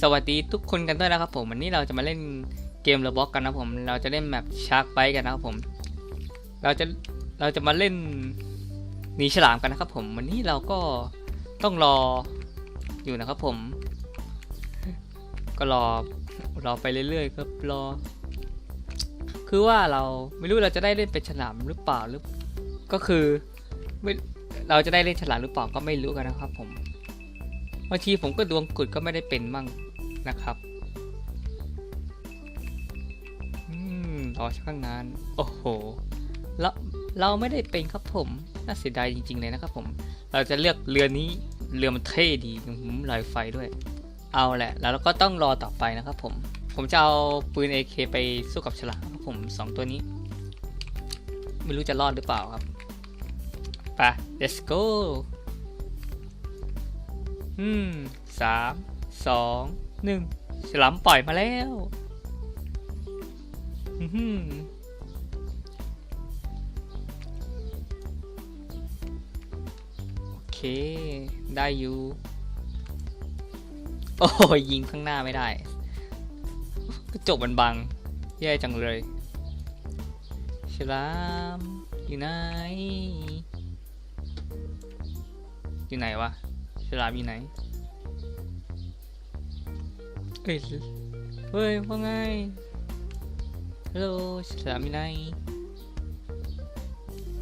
สวัสดีทุกคนกันด้วยนะครับผมวันนี้เราจะมาเล่นเกมระบ็อกกันนะผม เราจะเล่นแมปชาร์กไบกันนะครับผม เราจะเราจะมาเล่นหนีฉลามกันนะครับผมวันนี้เราก็ต้องรออยู่นะครับผม ก็รอรอไปเรื่อยๆครับรอ คือว่าเราไม่รู้เราจะได้เล่นเป็นฉลามหรือเปล่าหรือก็คือไม่เราจะได้เล่นฉลามหรือเปล่าก็ไม่รู้กันนะครับผม บางทีผมก็ดวงกุดก็ไม่ได้เป็นมั่งนะครับอืมรอช่างนาน โอ้โหเราเราไม่ได้เป็นครับผม น่าเสียดายจริง ๆ เลยนะครับผม เราจะเลือกเรือนี้เรือมันเท่ดีหืมลอยไฟด้วย เอาแหละ แล้วเราก็ต้องรอต่อไปนะครับผม ผมจะเอาปืน AK ไปสู้กับฉลามครับผมสองตัวนี้ ไม่รู้จะรอดหรือเปล่าครับ ไป let's go อืมสามสองหนึ่งฉลามปล่อยมาแล้วอือหือโอเค ได้อยู่ โอ้ยยิงข้างหน้าไม่ได้กระจกมันบัง แย่จังเลยฉลามอยู่ไหน อยู่ไหนวะ ฉลามอยู่ไหนเฮ้ยเฮ้ยว่าไงฮัลโหลฉลามอยู่ไหน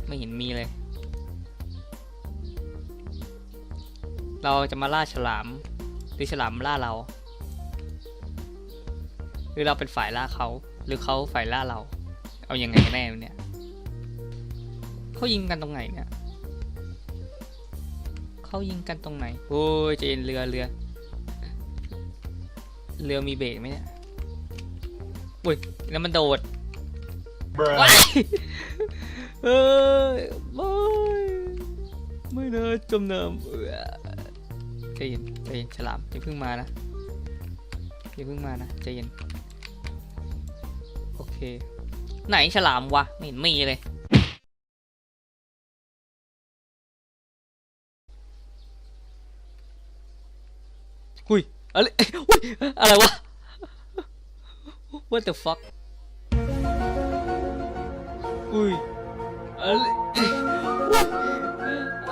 ไม่เห็นมีเลย เราจะมาล่าฉลาม หรือฉลามล่าเรา หรือเราเป็นฝ่ายล่าเขา หรือเขาฝ่ายล่าเรา เอาอยัางไงกันแน่เนี่ยเขายิงกันตรงไหนเนี่ย เขายิงกันตรงไหน โอ้ยใจเย็นเรือเรือ เรือมีเบรกไหมเนี่ยอุ้ยแล้วมันโดด Bruh. ว้ายเอ้ยไม่ไม่นะจมน้ำเอื้อใจเย็นใจเย็นฉลามอย่าเพิ่งมานะอย่าเพิ่งมานะใจเย็นโอเค ไหนฉลามวะไม่เห็นมีเลย หุย อะไรหุยอะไรวะ what the fuck อุ้ยอะไร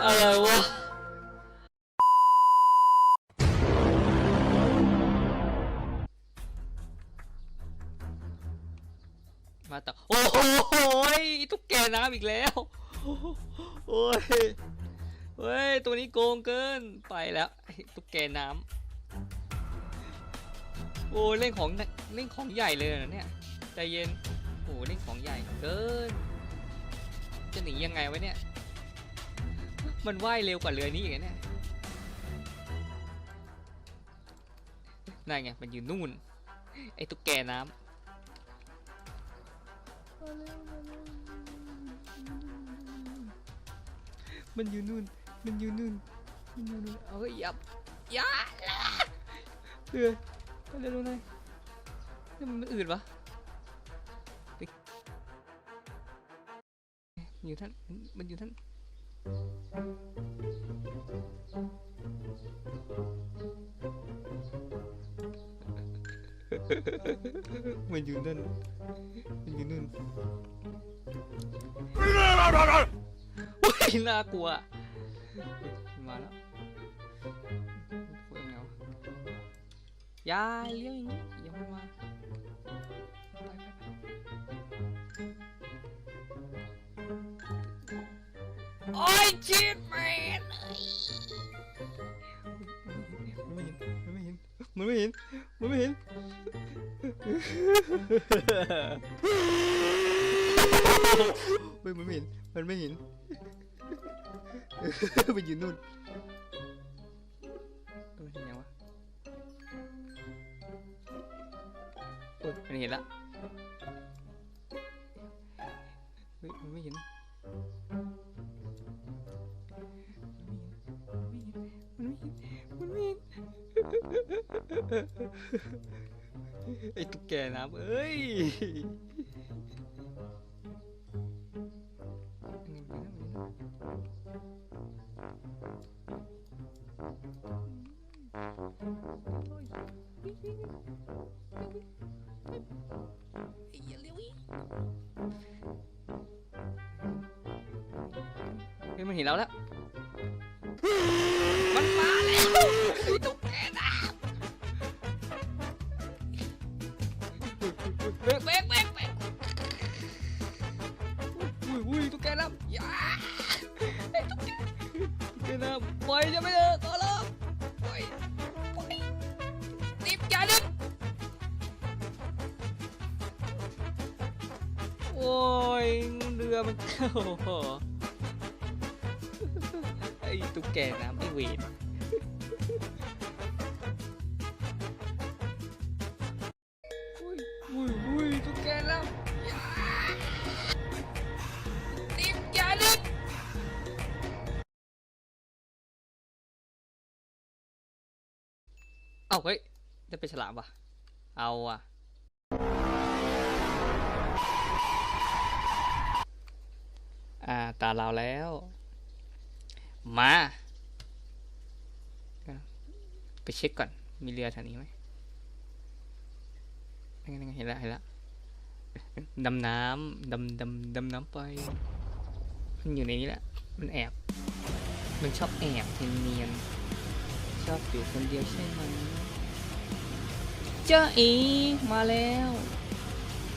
อะไรวะ มาต่อโอ้โหตุ๊กแกน้ำอีกแล้ว โอ้ยเฮ้ย ตัวนี้โกงเกิน ไปแล้ว ตุ๊กแกน้ำ โอ้ยเล่นของเล่นของใหญ่เลยนะเนี่ยใจเย็นโอ้เล่นของใหญ่เกินจะหนียังไงวะเนี่ย มันว่ายเร็วกว่าเรือนี้อีกเนี่ยนั่นไงมันอยู่นู่น ไอ้ตุ๊กแกน้ำมันอยู่นู่น มันอยู่นู่น มันอยู่นู่น เอ้ยยับยับเรือ เร็วๆหน่อยนี่มันอืดวะเฮ้ยมันอยู่ท่านมันอยู่ท่านมันอยู่นั่นมันอยู่นู่นโอ้ยน่ากลัว มาแล้วคุยยังไงวะ อยาเลี้ยวอย่างนี้อย่ามาไปไปไปโอ้ยชิดแมนมันไม่เห็นมันไม่เห็นมันไม่เห็นมันไม่เห็นเฮ้ยมันไม่เห็นมันไม่เห็นมันอยู่นู่น มันเห็นละเฮ้ยมันไม่เห็นมันไม่เห็นมันไม่เห็นไอ้ตุ๊กแกน้ำเอ้ย เฮ้ยมันเห็นเราแล้ว มันมาแล้วไอ้ตุ๊กแกน้ำเบรกเบรกเบรกเบรกอุ้ยอุ้ยตุ๊กแกน้ำอย่าไอ้ตุ๊กแกตุ๊กแกน้ำปล่อยจะไม่เถ มันโอ้โหไอ้ตุ๊กแกน้ำไอ้เวรอุ้ยอุ้ยอุ้ยตุ๊กแกน้ำย่าติมอย่าดึกเอาเฮ้ย ได้เป็นฉลามว่ะ เอาอะ อ่าตาเราแล้ว มา ไปเช็คก่อน มีเรือแถวนี้ไหมนั่นไงไงเห็นแล้วเห็นแล้วดำน้ำดำดำดำน้ำไป มันอยู่ในนี้แหละ มันแอบ มันชอบแอบเนียนชอบอยู่คนเดียวใช่ไหมเจ้าเอมาแล้ว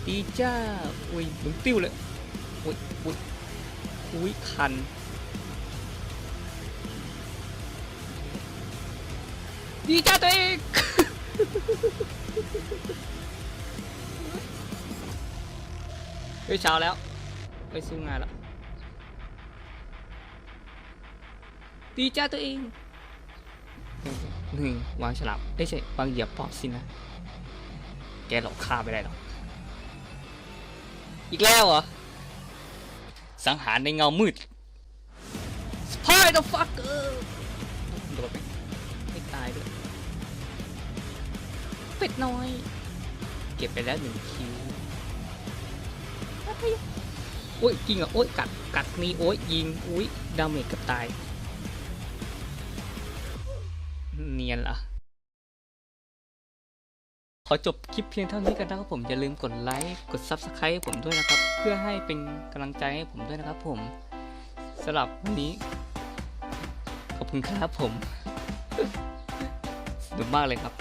ดีจ้า อุ้ยมึงติ้วเลย อุ้ยอุ้ย อุ้ยคัน ดีจ้าตัวเองเฮ้ยเช้าแล้วไปซื้องานแล้ว ดีจ้าตัวเองหนึ่งวางฉลามไม่ใช่วางเหยียบปอบสินะ แกหลอกข้าไม่ได้หรอก อีกแล้วเหรอ สังหารในเงามืด Spider fucker โดดไปไม่ตายด้วยเป็ดน้อย เก็บไปแล้วหนึ่งคิวโอ้ยจริงเหรอโอ้ยกัดกัดนี่โอ้ยยิงอุ้ยดาเมจเกับตาย เนียนเหรอ ขอจบคลิปเพียงเท่านี้กันนะครับผมอย่าลืมกดไลค์กด Subscribe ให้ผมด้วยนะครับ เพื่อให้เป็นกำลังใจให้ผมด้วยนะครับผมสำหรับวันนี้ ขอบคุณครับผมสนุกมากเลยครับ